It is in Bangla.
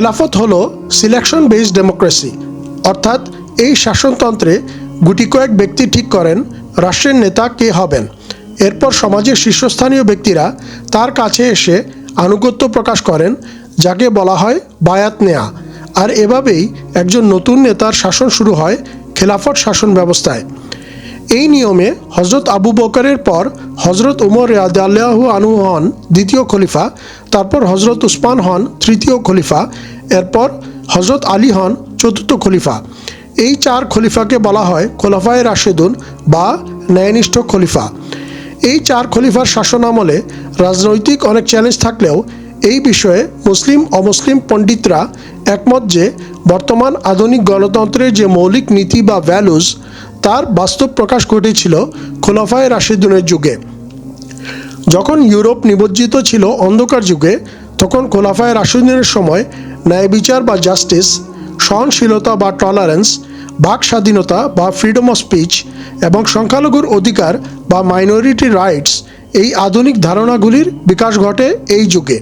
খেলাফত হল সিলেকশন বেসড ডেমোক্রেসি অর্থাৎ এই শাসনতন্ত্রে গুটি কয়েক ব্যক্তি ঠিক করেন রাষ্ট্রের নেতা কে হবেন। এরপর সমাজের শীর্ষস্থানীয় ব্যক্তিরা তার কাছে এসে আনুগত্য প্রকাশ করেন, যাকে বলা হয় বায়াত নেয়া। আর এভাবেই একজন নতুন নেতার শাসন শুরু হয় খেলাফত শাসন ব্যবস্থায়। এই নিয়মে হজরত আবু বকরের পর হজরত উমর রাদাল্লাহু আনু হন দ্বিতীয় খলিফা, তারপর হজরত উসমান হন তৃতীয় খলিফা, এরপর হজরত আলী হন চতুর্থ খলিফা। এই চার খলিফাকে বলা হয় খোলাফায় রাশেদুন বা ন্যায়নিষ্ঠ খলিফা। এই চার খলিফার শাসন আমলে রাজনৈতিক অনেক চ্যালেঞ্জ থাকলেও এই বিষয়ে মুসলিম, অমুসলিম পণ্ডিতরা একমত যে বর্তমান আধুনিক গণতন্ত্রের যে মৌলিক নীতি বা ভ্যালুজ তার বাস্তব প্রকাশ ঘটেছিল খোলাফায় রাশিদুনের যুগে। যখন ইউরোপ নিবজ্জিত ছিল অন্ধকার যুগে, তখন খোলাফায় রাশিদুনের সময় ন্যায় বিচার বা জাস্টিস, সহনশীলতা বা টলারেন্স, বাক স্বাধীনতা বা ফ্রিডম অফ স্পিচ এবং সংখ্যালঘুর অধিকার বা মাইনরিটি রাইটস এই আধুনিক ধারণাগুলির বিকাশ ঘটে এই যুগে।